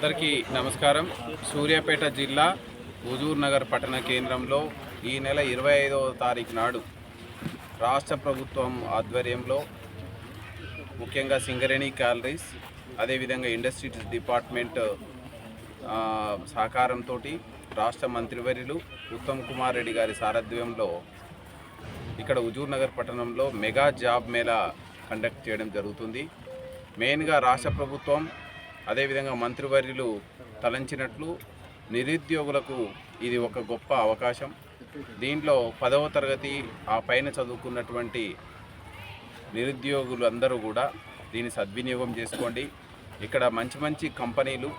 అందరికీ నమస్కారం. సూర్యాపేట జిల్లా హుజూర్ నగర్ పట్టణ కేంద్రంలో ఈ నెల ఇరవై ఐదవ తారీఖు నాడు రాష్ట్ర ప్రభుత్వం ఆధ్వర్యంలో ముఖ్యంగా సింగరేణి క్యాలరీస్ అదేవిధంగా ఇండస్ట్రీస్ డిపార్ట్మెంట్ సహకారంతో రాష్ట్ర మంత్రివర్యులు ఉత్తమ్ కుమార్ రెడ్డి గారి సారథ్యంలో ఇక్కడ హుజూర్ నగర్ పట్టణంలో మెగా జాబ్ మేళా కండక్ట్ చేయడం జరుగుతుంది. మెయిన్గా రాష్ట్ర ప్రభుత్వం అదేవిధంగా మంత్రివర్యులు తలంచినట్లు నిరుద్యోగులకు ఇది ఒక గొప్ప అవకాశం. దీంట్లో పదవ తరగతి ఆ పైన చదువుకున్నటువంటి నిరుద్యోగులు అందరూ కూడా దీన్ని సద్వినియోగం చేసుకోండి. ఇక్కడ మంచి మంచి కంపెనీలు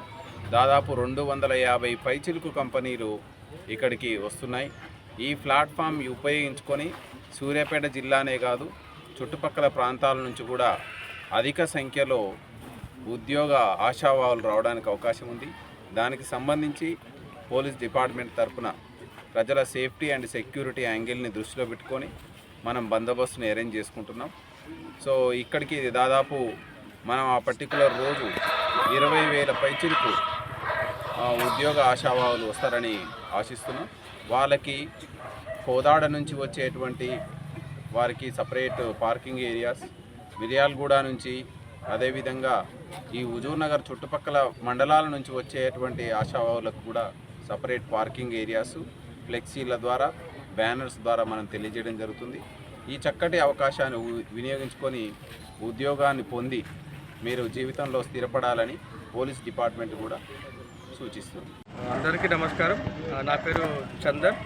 దాదాపు రెండు వందల యాభై పైచిలుకు కంపెనీలు ఇక్కడికి వస్తున్నాయి. ఈ ప్లాట్ఫామ్ ఉపయోగించుకొని సూర్యాపేట జిల్లానే కాదు చుట్టుపక్కల ప్రాంతాల నుంచి కూడా అధిక సంఖ్యలో ఉద్యోగ ఆశావాహులు రావడానికి అవకాశం ఉంది. దానికి సంబంధించి పోలీస్ డిపార్ట్మెంట్ తరఫున ప్రజల సేఫ్టీ అండ్ సెక్యూరిటీ యాంగిల్ని దృష్టిలో పెట్టుకొని మనం బందోబస్తుని అరేంజ్ చేసుకుంటున్నాం. సో ఇక్కడికి దాదాపు మనం ఆ పర్టికులర్ రోజు ఇరవై వేల పైచిలకు ఉద్యోగ ఆశావాహులు వస్తారని ఆశిస్తున్నాం. వాళ్ళకి కోదాడ నుంచి వచ్చేటువంటి వారికి సపరేట్ పార్కింగ్ ఏరియాస్ మిర్యాలగూడ నుంచి అదేవిధంగా ఈ హుజూర్ నగర్ చుట్టుపక్కల మండలాల నుంచి వచ్చేటువంటి ఆశావాహులకు కూడా సపరేట్ పార్కింగ్ ఏరియాస్ ఫ్లెక్సీల ద్వారా బ్యానర్స్ ద్వారా మనం తెలియజేయడం జరుగుతుంది. ఈ చక్కటి అవకాశాన్ని వినియోగించుకొని ఉద్యోగాన్ని పొంది మీరు జీవితంలో స్థిరపడాలని పోలీస్ డిపార్ట్మెంట్ కూడా సూచిస్తుంది. అందరికీ నమస్కారం. నా పేరు చందర్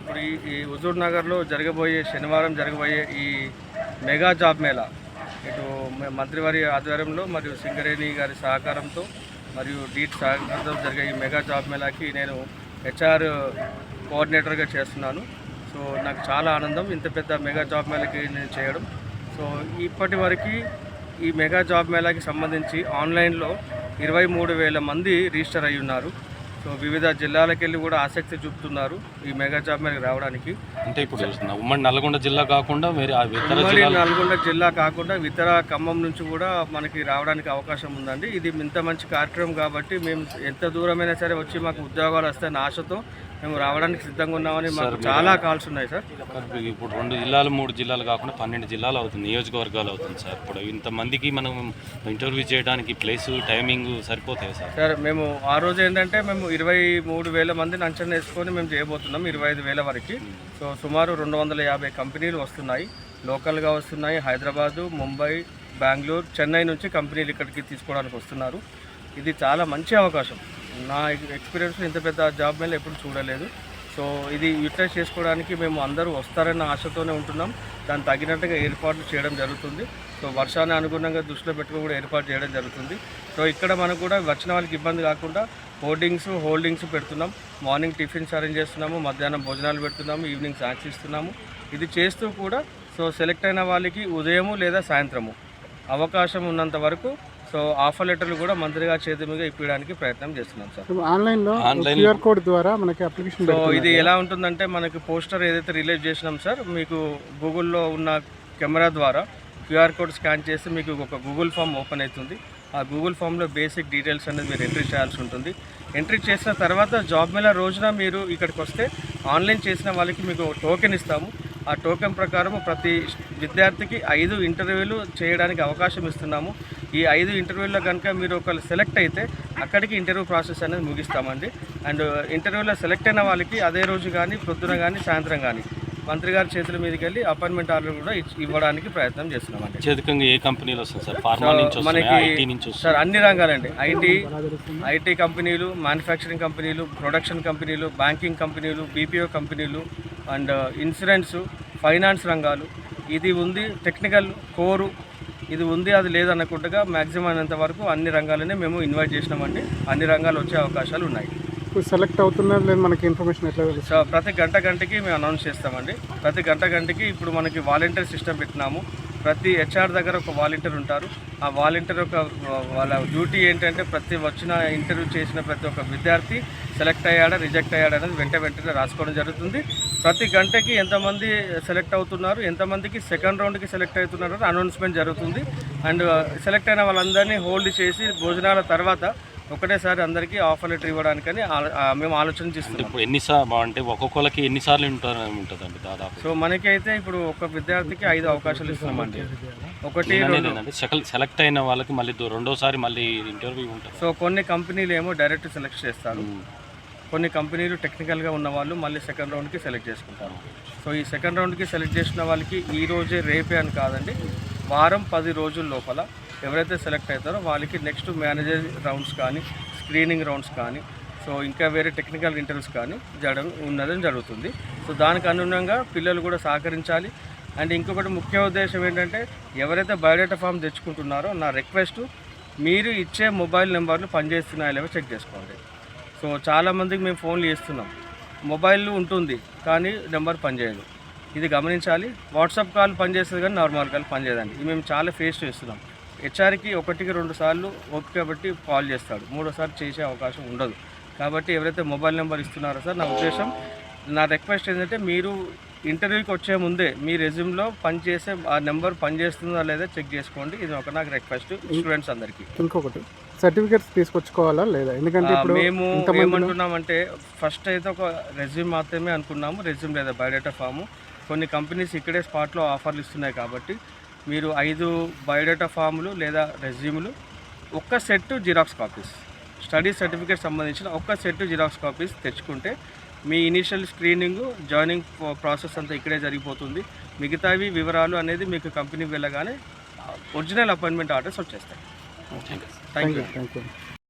ఇప్పుడు ఈ ఈ హుజూర్ నగర్లో జరగబోయే శనివారం జరగబోయే ఈ మెగా జాబ్ మేళా ఇటు మంత్రివారి ఆధ్వర్యంలో మరియు సింగరేణి గారి సహకారంతో మరియు డీట్ సహకారంతో జరిగే ఈ మెగా జాబ్ మేళాకి నేను హెచ్ఆర్ కోఆర్డినేటర్గా చేస్తున్నాను. సో నాకు చాలా ఆనందం ఇంత పెద్ద మెగా జాబ్ మేళాకి నేను చేయడం. సో ఇప్పటి వరకు ఈ మెగా జాబ్ మేళాకి సంబంధించి ఆన్లైన్లో ఇరవై మూడు వేల మంది రిజిస్టర్ అయి ఉన్నారు. సో వివిధ జిల్లాలకు వెళ్ళి కూడా ఆసక్తి చూపుతున్నారు ఈ మెగా జాబ్ మేళకి రావడానికి. అంటే ఇప్పుడు ఉమ్మడి నల్గొండ జిల్లా కాకుండా ఉమ్మడి నల్గొండ జిల్లా కాకుండా ఇతర ఖమ్మం నుంచి కూడా మనకి రావడానికి అవకాశం ఉందండి. ఇది ఇంత మంచి కార్యక్రమం కాబట్టి మేము ఎంత దూరమైనా సరే వచ్చి మాకు ఉద్యోగాలు వస్తాయన్న ఆశతో మేము రావడానికి సిద్ధంగా ఉన్నామని మాకు చాలా కాల్స్ ఉన్నాయి సార్. ఇప్పుడు రెండు జిల్లాలు మూడు జిల్లాలు కాకుండా పన్నెండు జిల్లాలు అవుతుంది నియోజకవర్గాలు అవుతుంది సార్. ఇప్పుడు ఇంతమందికి మనం ఇంటర్వ్యూ చేయడానికి ప్లేస్ టైమింగ్ సరిపోతాయి సార్? సార్ మేము ఆ రోజు ఏంటంటే మేము ఇరవై మూడు వేల మందిని అంచనా వేసుకొని మేము చేయబోతున్నాం ఇరవై ఐదు వేల వరకు. సో సుమారు రెండు వందల యాభై కంపెనీలు వస్తున్నాయి. లోకల్గా వస్తున్నాయి హైదరాబాదు ముంబై బెంగళూరు చెన్నై నుంచి కంపెనీలు ఇక్కడికి తీసుకోవడానికి వస్తున్నారు. ఇది చాలా మంచి అవకాశం. నా ఎక్స్పీరియన్స్ ఇంత పెద్ద జాబ్ మీద ఎప్పుడు చూడలేదు. సో ఇది యూటిలైజ్ చేసుకోవడానికి మేము అందరూ వస్తారన్న ఆశతోనే ఉంటున్నాం. దాన్ని తగినట్టుగా ఏర్పాట్లు చేయడం జరుగుతుంది. సో వర్షాన్ని అనుగుణంగా దృష్టిలో పెట్టుకుని కూడా ఏర్పాటు చేయడం జరుగుతుంది. సో ఇక్కడ మనకు కూడా వచ్చిన వాళ్ళకి ఇబ్బంది కాకుండా హోర్డింగ్స్ హోల్డింగ్స్ పెడుతున్నాం. మార్నింగ్ టిఫిన్స్ అరేంజ్ చేస్తున్నాము మధ్యాహ్నం భోజనాలు పెడుతున్నాము ఈవినింగ్ స్నాక్స్ ఇస్తున్నాము. ఇది చేస్తూ కూడా సో సెలెక్ట్ అయిన వాళ్ళకి ఉదయము లేదా సాయంత్రము అవకాశం ఉన్నంత వరకు సో ఆఫర్ లెటర్లు కూడా మంత్రి గారి చేతి మీద ఇప్పించడానికి ప్రయత్నం చేస్తున్నాం సార్. ఆన్లైన్లో ఆన్లైన్ క్యూఆర్ కోడ్ ద్వారా మనకి అప్లికేషన్ సో ఇది ఎలా ఉంటుందంటే మనకి పోస్టర్ ఏదైతే రిలీజ్ చేసినాం సార్ మీకు గూగుల్లో ఉన్న కెమెరా ద్వారా క్యూఆర్ కోడ్ స్కాన్ చేసి మీకు ఒక గూగుల్ ఫామ్ ఓపెన్ అవుతుంది. ఆ గూగుల్ ఫామ్లో బేసిక్ డీటెయిల్స్ అనేది మీరు ఎంట్రీ చేయాల్సి ఉంటుంది. ఎంట్రీ చేసిన తర్వాత జాబ్ మేళ రోజున మీరు ఇక్కడికి వస్తే ఆన్లైన్ చేసిన వాళ్ళకి మీకు టోకెన్ ఇస్తాము. ఆ టోకెన్ ప్రకారం ప్రతి విద్యార్థికి ఐదు ఇంటర్వ్యూలు చేయడానికి అవకాశం ఇస్తున్నాము. ఈ ఐదు ఇంటర్వ్యూల్లో కనుక మీరు ఒకళ్ళు సెలెక్ట్ అయితే అక్కడికి ఇంటర్వ్యూ ప్రాసెస్ అనేది ముగిస్తామండి. అండ్ ఇంటర్వ్యూలో సెలెక్ట్ అయిన వాళ్ళకి అదే రోజు కానీ పొద్దున కానీ సాయంత్రం కానీ మంత్రి గారి చేతుల మీదకి వెళ్ళి అపాయింట్మెంట్ ఆర్డర్ కూడా ఇవ్వడానికి ప్రయత్నం చేస్తున్నామండి. అత్యధికంగా ఏ కంపెనీలు వస్తుంది సార్? ఫార్మా నుంచి వస్తున్నాయి? మనకి సార్ అన్ని రంగాలండి. ఐటీ ఐటీ కంపెనీలు మ్యానుఫ్యాక్చరింగ్ కంపెనీలు ప్రొడక్షన్ కంపెనీలు బ్యాంకింగ్ కంపెనీలు బీపీఓ కంపెనీలు అండ్ ఇన్సూరెన్స్ ఫైనాన్స్ రంగాలు. ఇది ఉంది టెక్నికల్ కోరు. ఇది ఉంది అది లేదన్నట్టుగా మ్యాక్సిమం అయినంత వరకు అన్ని రంగాలనే మేము ఇన్వైట్ చేసినామండి. అన్ని రంగాలు వచ్చే అవకాశాలు ఉన్నాయి. సెలెక్ట్ అవుతున్నారు లేదు మనకి ఇన్ఫర్మేషన్ ఎట్లా సో ప్రతి గంట గంటకి మేము అనౌన్స్ చేస్తామండి. ప్రతి గంట గంటకి ఇప్పుడు మనకి వాలంటీర్ సిస్టమ్ పెట్టినాము. ప్రతి హెచ్ఆర్ దగ్గర ఒక వాలంటీర్ ఉంటారు. ఆ వాలంటీర్ ఒక వాళ్ళ డ్యూటీ ఏంటంటే ప్రతి వచ్చిన ఇంటర్వ్యూ చేసిన ప్రతి ఒక్క విద్యార్థి సెలెక్ట్ అయ్యాడా రిజెక్ట్ అయ్యాడా అనేది వెంట వెంటనే రాసుకోవడం జరుగుతుంది. ప్రతి గంటకి ఎంతమంది సెలెక్ట్ అవుతున్నారు ఎంతమందికి సెకండ్ రౌండ్కి సెలెక్ట్ అవుతున్నారు అనౌన్స్మెంట్ జరుగుతుంది. అండ్ సెలెక్ట్ uh, అయిన వాళ్ళందరినీ హోల్డ్ చేసి భోజనాల తర్వాత ఒకటేసారి అందరికీ ఆఫర్ లెటర్ ఇవ్వడానికని మేము ఆలోచన చేస్తున్నాం. ఇప్పుడు ఎన్నిసార్లు అంటే ఒక్కొక్కరికి ఎన్నిసార్లు ఉంటారు ఉంటుందండి దాదాపు. సో మనకైతే ఇప్పుడు ఒక విద్యార్థికి ఐదు అవకాశాలు ఇస్తున్నామండి. ఒకటి సెలెక్ట్ అయిన వాళ్ళకి మళ్ళీ రెండోసారి మళ్ళీ ఇంటర్వ్యూ ఉంటుంది. సో కొన్ని కంపెనీలు ఏమో డైరెక్ట్ సెలెక్ట్ చేస్తారు. కొన్ని కంపెనీలు టెక్నికల్గా ఉన్న వాళ్ళు మళ్ళీ సెకండ్ రౌండ్కి సెలెక్ట్ చేసుకుంటారు. సో ఈ సెకండ్ రౌండ్కి సెలెక్ట్ చేసిన వాళ్ళకి ఈ రోజే రేపే అని కాదండి వారం పది రోజుల లోపల ఎవరైతే సెలెక్ట్ అవుతారో వాళ్ళకి నెక్స్ట్ మేనేజర్ రౌండ్స్ కానీ స్క్రీనింగ్ రౌండ్స్ కానీ సో ఇంకా వేరే టెక్నికల్ ఇంటర్వ్యూస్ కానీ జరగడం ఉన్నదని జరుగుతుంది. సో దానికి అనుగుణంగా పిల్లలు కూడా సహకరించాలి. అండ్ ఇంకొకటి ముఖ్య ఉద్దేశం ఏంటంటే ఎవరైతే బయోడేటా ఫామ్ తెచ్చుకుంటున్నారో నా రిక్వెస్ట్ మీరు ఇచ్చే మొబైల్ నెంబర్లు పనిచేస్తున్నాయో లేవో చెక్ చేసుకోండి. సో చాలామందికి మేము ఫోన్లు చేస్తున్నాం. మొబైల్ ఉంటుంది కానీ నెంబర్ పనిచేయదు. ఇది గమనించాలి. వాట్సాప్ కాల్ పనిచేస్తుంది కానీ నార్మల్ కాల్ పనిచేయదండి. ఇది మేము చాలా ఫేస్ చేస్తున్నాం. హెచ్ఆర్కి ఒకటికి రెండు సార్లు ఓపిక బట్టి కాల్ చేస్తాడు. మూడోసారి చేసే అవకాశం ఉండదు. కాబట్టి ఎవరైతే మొబైల్ నెంబర్ ఇస్తున్నారో సార్ నా ఉద్దేశం నా రిక్వెస్ట్ ఏంటంటే మీరు ఇంటర్వ్యూకి వచ్చే ముందే మీ రెజ్యూమ్లో పనిచేసే ఆ నెంబర్ పనిచేస్తుందా లేదా చెక్ చేసుకోండి. ఇది ఒక నాకు రిక్వెస్ట్ స్టూడెంట్స్ అందరికీ. ఇంకొకటి సర్టిఫికేట్స్ తీసుకొచ్చుకోవాలా లేదా? ఎందుకంటే మేము ఏమంటున్నామంటే ఫస్ట్ అయితే ఒక రెజ్యూమ్ మాత్రమే అనుకున్నాము రెజ్యూమ్ లేదా బయోడేటా ఫాము. కొన్ని కంపెనీస్ ఇక్కడే స్పాట్లో ఆఫర్లు ఇస్తున్నాయి కాబట్టి మీరు ఐదు బయోడేటా ఫాములు లేదా రెజ్యూములు ఒక్క set xerox copies study certificate సంబంధించిన ఒక్క సెట్ జిరాక్స్ కాపీస్ తెచ్చుకుంటే మీ ఇనిషియల్ స్క్రీనింగ్ జాయినింగ్ ప్రాసెస్ అంతా ఇక్కడే జరిగిపోతుంది. మిగతావి వివరాలు అనేది మీకు కంపెనీకి వెళ్ళగానే ఒరిజినల్ అపాయింట్మెంట్ ఆర్డర్స్ వచ్చేస్తాయి. Thank you thank you